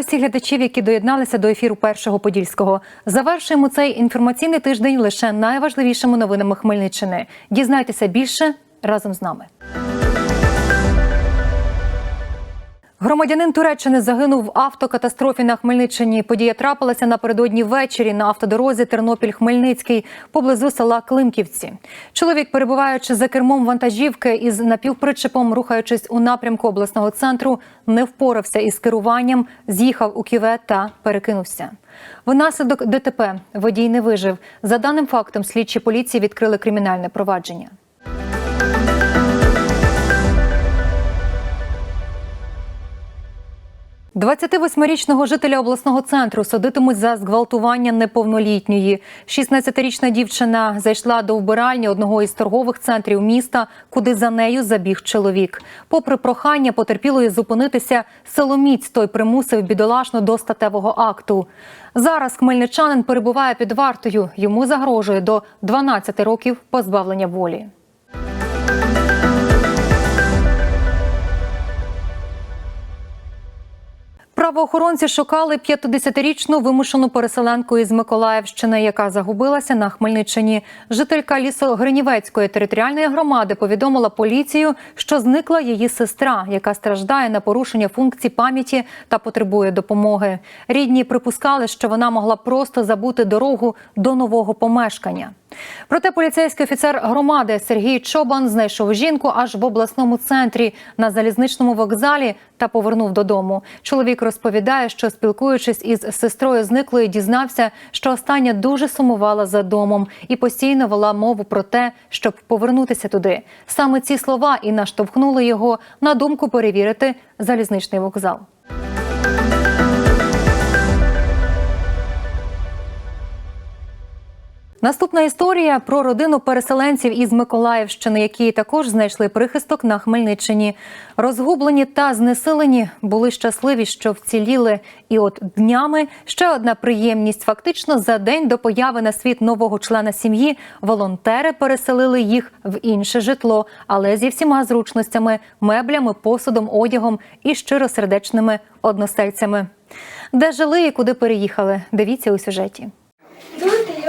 Всіх глядачів, які доєдналися до ефіру першого подільського. Завершуємо цей інформаційний тиждень лише найважливішими новинами Хмельниччини. Дізнайтеся більше разом з нами. Громадянин Туреччини загинув в автокатастрофі на Хмельниччині. Подія трапилася напередодні ввечері на автодорозі Тернопіль-Хмельницький поблизу села Климківці. Чоловік, перебуваючи за кермом вантажівки із напівпричепом, рухаючись у напрямку обласного центру, не впорався із керуванням, з'їхав у кювет та перекинувся. Внаслідок ДТП водій не вижив. За даним фактом, слідчі поліції відкрили кримінальне провадження. – 28-річного жителя обласного центру судитимуть за зґвалтування неповнолітньої. 16-річна дівчина зайшла до вбиральні одного із торгових центрів міста, куди за нею забіг чоловік. Попри прохання потерпілої зупинитися, силоміць той примусив бідолашну до статевого акту. Зараз хмельничанин перебуває під вартою. Йому загрожує до 12 років позбавлення волі. Правоохоронці шукали 50-річну вимушену переселенку із Миколаївщини, яка загубилася на Хмельниччині. Жителька Лісогринівецької територіальної громади повідомила поліцію, що зникла її сестра, яка страждає на порушення функцій пам'яті та потребує допомоги. Рідні припускали, що вона могла просто забути дорогу до нового помешкання. Проте поліцейський офіцер громади Сергій Чобан знайшов жінку аж в обласному центрі на залізничному вокзалі та повернув додому. Чоловік розповідає, що спілкуючись із сестрою зниклої, дізнався, що остання дуже сумувала за домом і постійно вела мову про те, щоб повернутися туди. Саме ці слова і наштовхнули його на думку перевірити залізничний вокзал. Наступна історія про родину переселенців із Миколаївщини, які також знайшли прихисток на Хмельниччині. Розгублені та знесилені були щасливі, що вціліли. І от днями ще одна приємність. Фактично за день до появи на світ нового члена сім'ї волонтери переселили їх в інше житло, але зі всіма зручностями, меблями, посудом, одягом і щиросердечними односельцями. Де жили і куди переїхали? Дивіться у сюжеті.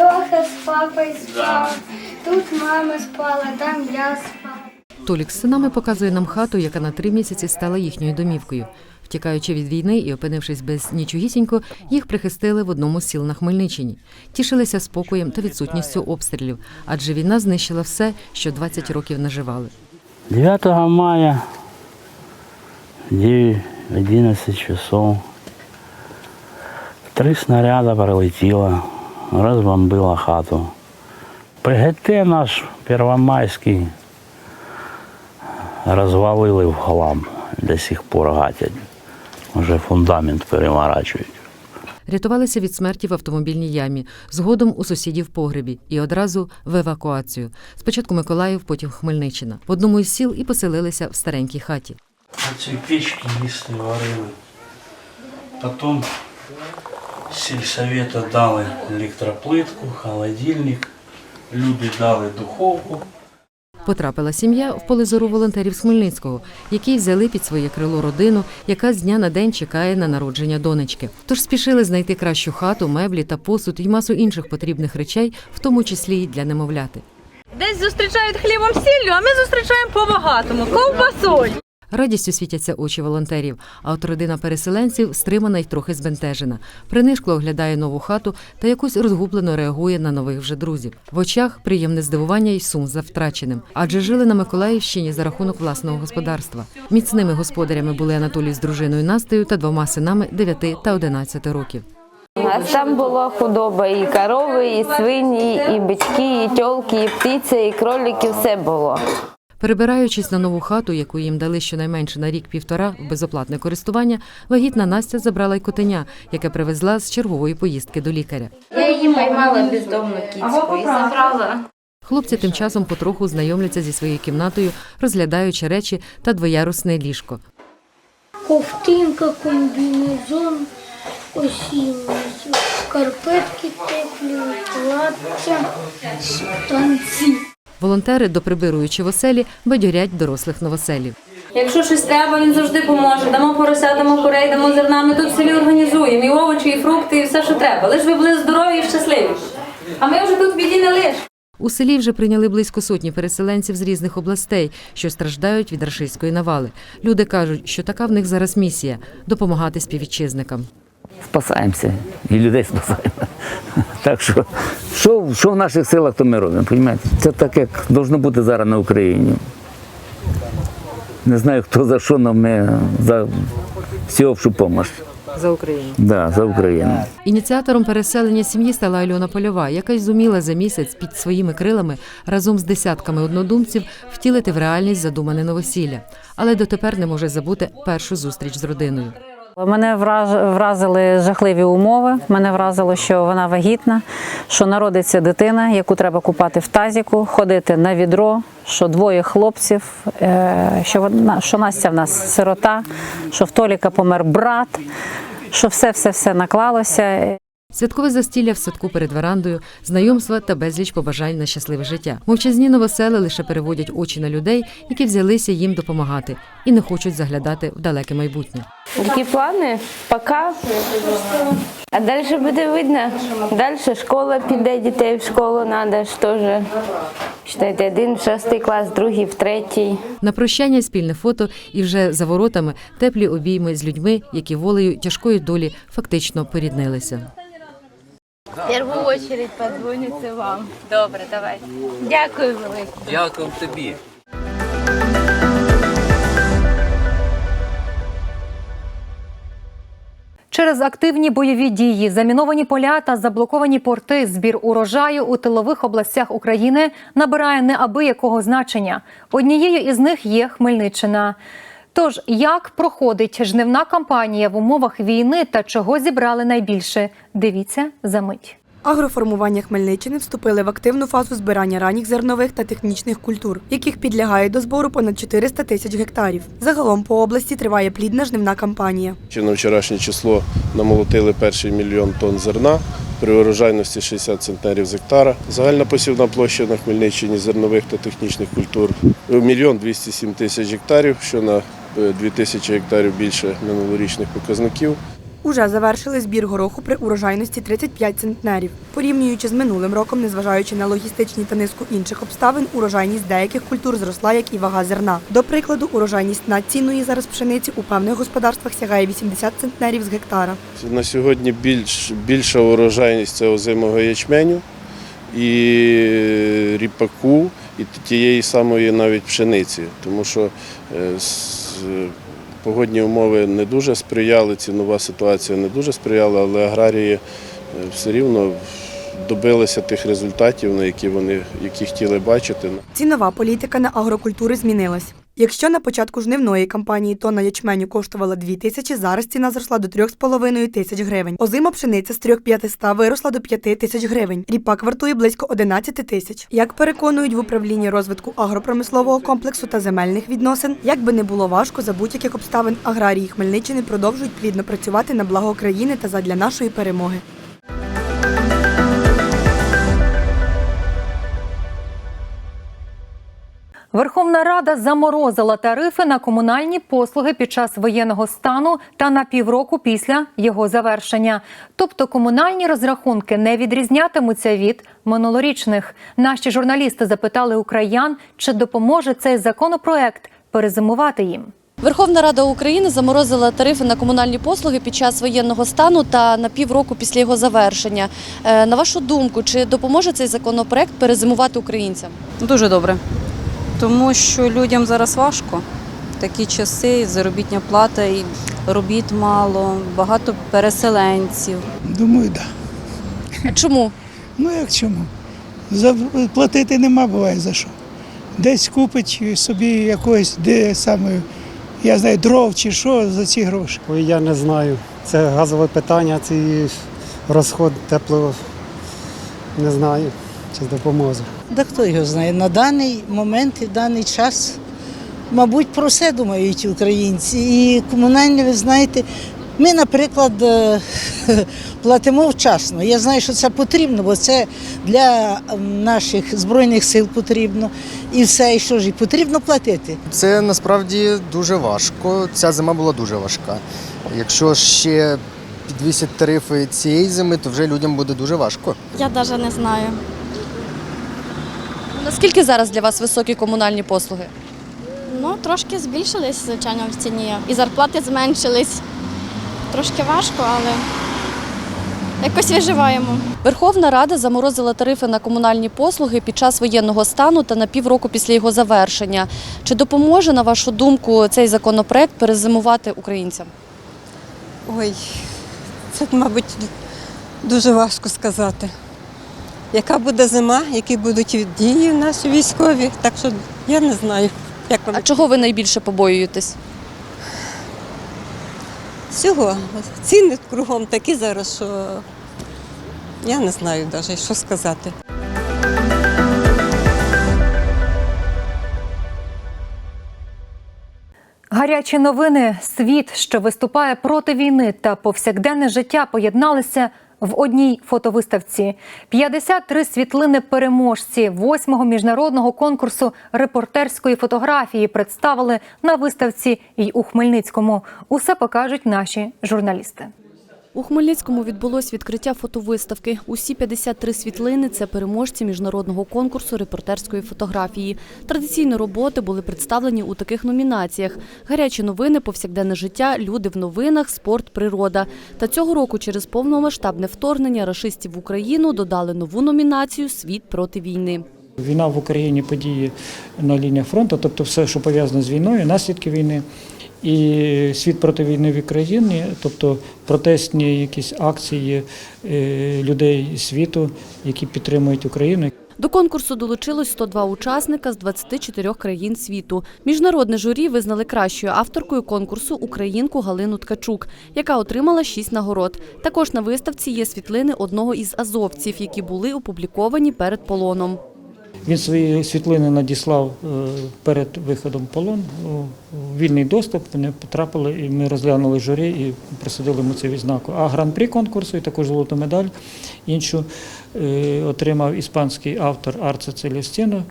Леха з папою спав, тут мама спала, там я спав. Толік з синами показує нам хату, яка на три місяці стала їхньою домівкою. Втікаючи від війни і опинившись без нічогісінько, їх прихистили в одному з сіл на Хмельниччині. Тішилися спокоєм та відсутністю обстрілів, адже війна знищила все, що 20 років наживали. 9 мая, 9, 11 часов, три снаряда прилетіло, розбомбило хату. ПГТ наш Первомайський розвалили в хлам, до сих пор гатять. Вже фундамент переворачують. Рятувалися від смерті в автомобільній ямі, згодом у сусідів погребі і одразу в евакуацію. Спочатку Миколаїв, потім Хмельниччина. В одному із сіл і поселилися в старенькій хаті. Оці печки їсти варили. Потім сільсовета дали електроплитку, холодильник. Люди дали духовку. Потрапила сім'я в поле зору волонтерів з Хмельницького, які взяли під своє крило родину, яка з дня на день чекає на народження донечки. Тож спішили знайти кращу хату, меблі та посуд і масу інших потрібних речей, в тому числі й для немовляти. Десь зустрічають хлібом сіллю, а ми зустрічаємо по-багатому ковбасою. Радістю світяться очі волонтерів, а от родина переселенців стримана й трохи збентежена. Принишкло оглядає нову хату та якось розгублено реагує на нових вже друзів. В очах приємне здивування й сум за втраченим, адже жили на Миколаївщині за рахунок власного господарства. Міцними господарями були Анатолій з дружиною Настею та двома синами 9 та 11 років. У нас там була худоба, і корови, і свині, і бички, і тьолки, і птиця, і кролики, все було. Перебираючись на нову хату, яку їм дали щонайменше на рік-півтора в безоплатне користування, вагітна Настя забрала й котеня, яке привезла з чергової поїздки до лікаря. Я її поймала бездомну кіцьку і забрала. Хлопці тим часом потроху знайомляться зі своєю кімнатою, розглядаючи речі та двоярусне ліжко. Ковтинка, комбінезон, осінній, шкарпетки теплі, плаття, штанці. Волонтери, доприбируючи в оселі, бадьорять дорослих новоселів. Якщо щось треба, він завжди поможе. Дамо порося, дамо курей, дамо зерна. Ми тут в селі організуємо і овочі, і фрукти, і все, що треба. Лиш ви були здорові і щасливі. А ми вже тут в біді не лиш. У селі вже прийняли близько сотні переселенців з різних областей, що страждають від рашистської навали. Люди кажуть, що така в них зараз місія допомагати співвітчизникам. Спасаємося і людей спасаємо. Так що, що, що в наших силах, то ми робимо, розумієте? Це так, як должно бути зараз на Україні. Не знаю, хто за що, але ми за всеобщу допомогу. За Україну. Да, за Україну. Ініціатором переселення сім'ї стала Альона Польова, яка й зуміла за місяць під своїми крилами разом з десятками однодумців втілити в реальність задумане новосілля, але дотепер не може забути першу зустріч з родиною. Мене вразили жахливі умови. Мене вразило, що вона вагітна, що народиться дитина, яку треба купати в тазіку, ходити на відро, що двоє хлопців, е, що, вона, що Настя в нас сирота, що в Толіка помер брат, що все-все-все наклалося. Святкове застілля в садку перед верандою, знайомства та безліч побажань на щасливе життя. Мовчазні новосели лише переводять очі на людей, які взялися їм допомагати і не хочуть заглядати в далеке майбутнє. Які плани? Пока. А далі буде видно. Далі школа піде, дітей в школу треба ж теж. Читайте, один в шостий клас, другий в третій. На прощання спільне фото і вже за воротами теплі обійми з людьми, які волею тяжкої долі фактично поріднилися. В першу чергу подзвониться вам. Добре, давай. Дякую велике. Дякую тобі. Через активні бойові дії, заміновані поля та заблоковані порти, збір урожаю у тилових областях України набирає неабиякого значення. Однією із них є Хмельниччина. Тож, як проходить жнивна кампанія в умовах війни та чого зібрали найбільше? Дивіться за мить. Агроформування Хмельниччини вступили в активну фазу збирання ранніх зернових та технічних культур, яких підлягає до збору понад 400 тисяч гектарів. Загалом по області триває плідна жнивна кампанія. Чи на вчорашнє число намолотили перший мільйон тонн зерна при урожайності 60 центнерів з гектара. Загальна посівна площа на Хмельниччині зернових та технічних культур мільйон 207 тисяч гектарів, що на е, 2 тисячі гектарів більше минулорічних показників. Уже завершили збір гороху при урожайності 35 центнерів. Порівнюючи з минулим роком, незважаючи на логістичні та низку інших обставин, урожайність деяких культур зросла, як і вага зерна. До прикладу, урожайність надцінної зараз пшениці у певних господарствах сягає 80 центнерів з гектара. На сьогодні більш, більша урожайність це озимого ячменю і ріпаку, і тієї самої навіть пшениці, тому що е, погодні умови не дуже сприяли, цінова ситуація не дуже сприяла, але аграрії е, все рівно добилися тих результатів, на які вони які хотіли бачити. Цінова політика на агрокультури змінилась. Якщо на початку жнивної кампанії тонна ячменю коштувала 2 тисячі, зараз ціна зросла до 3,5 тисяч гривень. Озима пшениця з 3500 виросла до 5 тисяч гривень. Ріпак вартує близько 11 тисяч. Як переконують в управлінні розвитку агропромислового комплексу та земельних відносин, як би не було важко, за будь-яких обставин аграрії Хмельниччини продовжують плідно працювати на благо країни та задля нашої перемоги. Верховна Рада заморозила тарифи на комунальні послуги під час воєнного стану та на півроку після його завершення. Тобто комунальні розрахунки не відрізнятимуться від минулорічних. Наші журналісти запитали україн, чи допоможе цей законопроект перезимувати їм. Верховна Рада України заморозила тарифи на комунальні послуги під час воєнного стану та на півроку після його завершення. Е, На вашу думку, чи допоможе цей законопроект перезимувати українцям? Дуже добре. Тому що людям зараз важко. Такі часи, заробітня плата, і робіт мало, багато переселенців. Думаю, так. Да. Чому? Ну як чому? Платити нема буває за що. Десь купить собі якогось, де саме, я знаю, дров чи що за ці гроші. Ой, я не знаю. Це газове питання, це розход тепло. Не знаю, чи допоможе. Да хто його знає? На даний момент і даний час, мабуть, про все думають українці. І комунальні, ви знаєте, Ми, наприклад, е, платимо вчасно. Я знаю, що це потрібно, бо це для наших збройних сил потрібно. І все, і що ж, і потрібно платити. Це насправді дуже важко. Ця зима була дуже важка. Якщо ще підвісять тарифи цієї зими, то вже людям буде дуже важко. Я навіть не знаю. Наскільки зараз для вас високі комунальні послуги? Ну, трошки збільшились, звичайно, в ціні. І зарплати зменшились. Трошки важко, але якось виживаємо. Верховна Рада заморозила тарифи на комунальні послуги під час воєнного стану та на півроку після його завершення. Чи допоможе, на вашу думку, цей законопроект перезимувати українцям? Ой, це, мабуть, дуже важко сказати. Яка буде зима, які будуть дії наші військові, так що я не знаю, як вам А чого ви найбільше побоюєтесь? всього. Ціни кругом такі зараз, що я не знаю навіть, що сказати. Гарячі новини, світ, що виступає проти війни та повсякденне життя, поєдналися в одній фотовиставці. 53 світлини переможці восьмого міжнародного конкурсу репортерської фотографії представили на виставці й у Хмельницькому. Усе покажуть наші журналісти. У Хмельницькому відбулось відкриття фотовиставки. Усі 53 світлини це переможці міжнародного конкурсу репортерської фотографії. Традиційно роботи були представлені у таких номінаціях: гарячі новини, повсякденне життя, люди в новинах, спорт, природа. Та цього року через повномасштабне вторгнення рашистів в Україну додали нову номінацію Світ проти війни. Війна в Україні, події на лініях фронту, тобто все, що пов'язано з війною, наслідки війни. І світ проти війни в Україні, тобто протестні якісь акції е, людей світу, які підтримують Україну. До конкурсу долучилось 102 учасника з 24 країн світу. Міжнародне журі визнали кращою авторкою конкурсу українку Галину Ткачук, яка отримала 6 нагород. Також на виставці є світлини одного із азовців, які були опубліковані перед полоном. Він свої світлини надіслав е, перед виходом в полон у вільний доступ. Вони потрапили, і ми розглянули журі і присудили йому цю відзнаку. А гран-прі конкурсу і також золоту медаль іншу е, отримав іспанський автор Арце Целестіно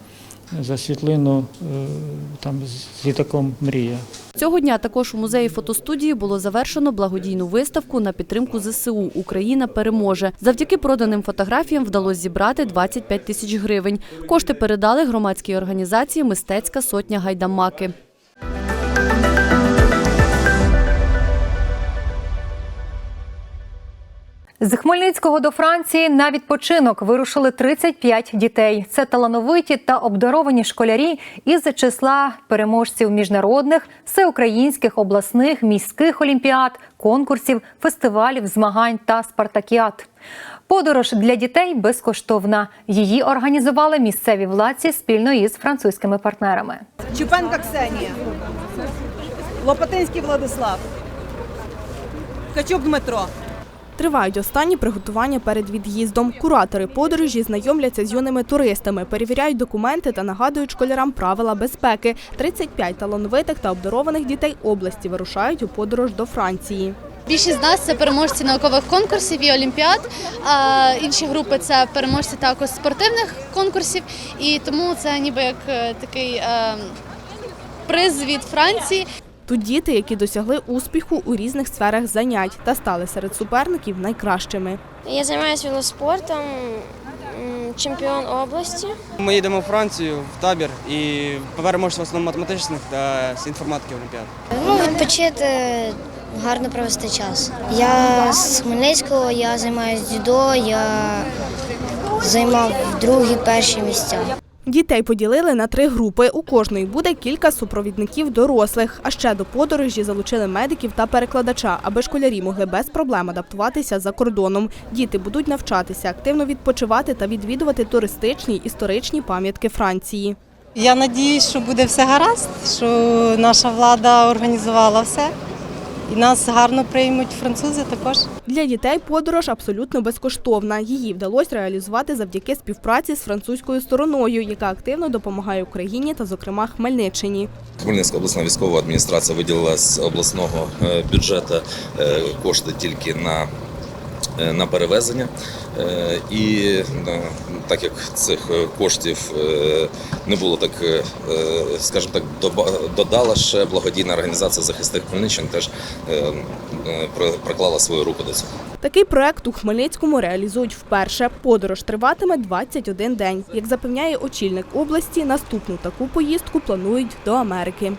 за світлину е, там з літаком Мрія. Цього дня також у музеї фотостудії було завершено благодійну виставку на підтримку ЗСУ Україна переможе. Завдяки проданим фотографіям вдалося зібрати 25 тисяч гривень. Кошти передали громадській організації Мистецька сотня гайдамаки. З Хмельницького до Франції на відпочинок вирушили 35 дітей. Це талановиті та обдаровані школярі із числа переможців міжнародних, всеукраїнських, обласних, міських олімпіад, конкурсів, фестивалів, змагань та спартакіад. Подорож для дітей безкоштовна. Її організували місцеві владці спільно із французькими партнерами. Чупенка Ксенія, Лопатинський Владислав, Ткачук Дмитро. Тривають останні приготування перед від'їздом. Куратори подорожі знайомляться з юними туристами, перевіряють документи та нагадують школярам правила безпеки. 35 талановитих та обдарованих дітей області вирушають у подорож до Франції. Більшість з нас це переможці наукових конкурсів і олімпіад. А інші групи це переможці також спортивних конкурсів. І тому це ніби як е, такий е, приз від Франції. Тут діти, які досягли успіху у різних сферах занять та стали серед суперників найкращими. Я займаюся велоспортом, чемпіон області. Ми їдемо у Францію в табір і переможемо в основному математичних та з інформатики олімпіад. Ну, відпочити, гарно провести час. Я з Хмельницького, я займаюся дзюдо, я займав другі перші місця. Дітей поділили на три групи. У кожної буде кілька супровідників дорослих. А ще до подорожі залучили медиків та перекладача, аби школярі могли без проблем адаптуватися за кордоном. Діти будуть навчатися, активно відпочивати та відвідувати туристичні історичні пам'ятки Франції. Я надіюсь, що буде все гаразд, що наша влада організувала все і нас гарно приймуть французи також. Для дітей подорож абсолютно безкоштовна. Її вдалося реалізувати завдяки співпраці з французькою стороною, яка активно допомагає Україні та, зокрема, Хмельниччині. Хмельницька обласна військова адміністрація виділила з обласного е, бюджету е, кошти тільки на, на перевезення. Е, І е, так як цих е, коштів е, не було так, е, е, скажімо так, додала ще благодійна організація захисник Хмельниччини теж е, е, приклала свою руку до цього. Такий проект у Хмельницькому реалізують вперше. Подорож триватиме 21 день. Як запевняє очільник області, наступну таку поїздку планують до Америки.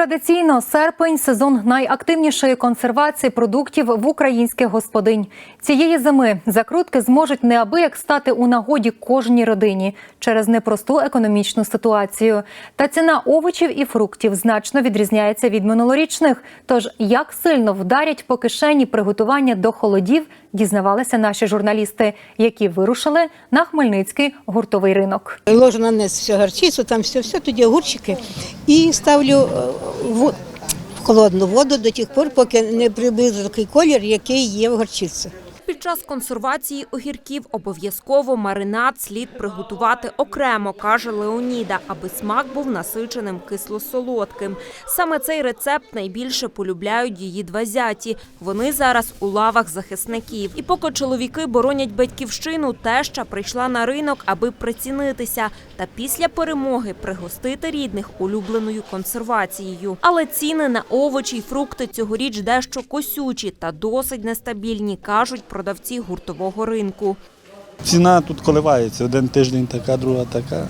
Традиційно серпень сезон найактивнішої консервації продуктів в українських господинь. Цієї зими закрутки зможуть неабияк стати у нагоді кожній родині через непросту економічну ситуацію. Та ціна овочів і фруктів значно відрізняється від минулорічних. Тож як сильно вдарять по кишені приготування до холодів, дізнавалися наші журналісти, які вирушили на Хмельницький гуртовий ринок. Ложу на низ все горчицю, там все, все, тоді огурчики. І ставлю е, в холодну воду до тих пор, поки не приблизно такий колір, який є в горчиці. Під час консервації огірків обов'язково маринад слід приготувати окремо, каже Леоніда, аби смак був насиченим кисло-солодким. Саме цей рецепт найбільше полюбляють її два зяті. Вони зараз у лавах захисників. І поки чоловіки боронять батьківщину, теща прийшла на ринок, аби прицінитися та після перемоги пригостити рідних улюбленою консервацією. Але ціни на овочі й фрукти цьогоріч дещо косючі та досить нестабільні, кажуть продавці гуртового ринку. Ціна тут коливається. Один тиждень така, друга така.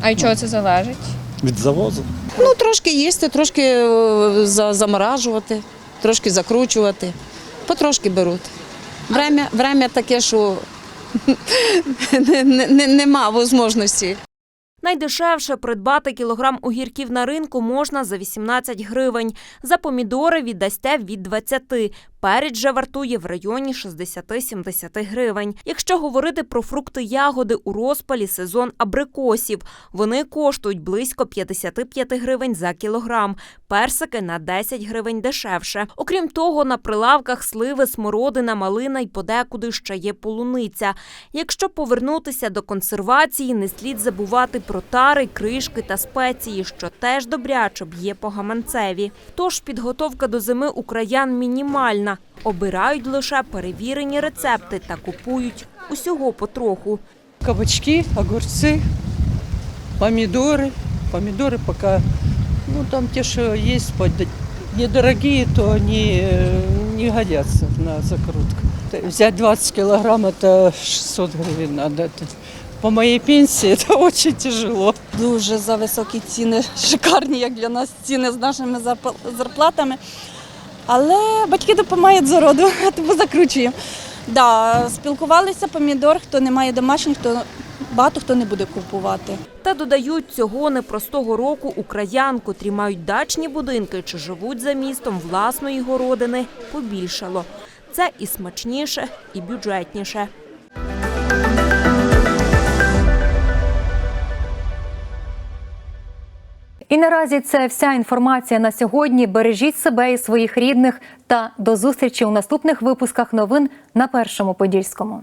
А від чого це залежить? Від завозу. Ну, трошки їсти, трошки е, заморажувати, трошки закручувати. Потрошки беруть. Время, время таке, що не- не- не- нема можливості. Найдешевше придбати кілограм огірків на ринку можна за 18 гривень. За помідори віддасте від 20. Перець же вартує в районі 60-70 гривень. Якщо говорити про фрукти ягоди у розпалі сезон абрикосів, вони коштують близько 55 гривень за кілограм. Персики на 10 гривень дешевше. Окрім того, на прилавках сливи, смородина, малина й подекуди ще є полуниця. Якщо повернутися до консервації, не слід забувати про тари, кришки та спеції, що теж добряче б'є по гаманцеві. Тож підготовка до зими у краян мінімальна. Обирають лише перевірені рецепти та купують усього потроху. Кабачки, огурцы, помидоры. Помидоры пока, ну там те, что есть, под- недорогие, то они э, не годятся на закрутку. Т- Взять 20 килограмм, это 600 гривен надо. Это По моей пенсии это очень тяжело. Дуже за високі ціни, шикарні, як для нас ціни з нашими зарпа- зарплатами. Але батьки допомагають з роду, тому закручуємо. Да, спілкувалися помідор, хто не має домашніх, то багато хто не буде купувати. Та додають, цього непростого року у краян, котрі мають дачні будинки чи живуть за містом власної городини, побільшало. Це і смачніше, і бюджетніше. І наразі це вся інформація на сьогодні. Бережіть себе і своїх рідних та до зустрічі у наступних випусках новин на першому подільському.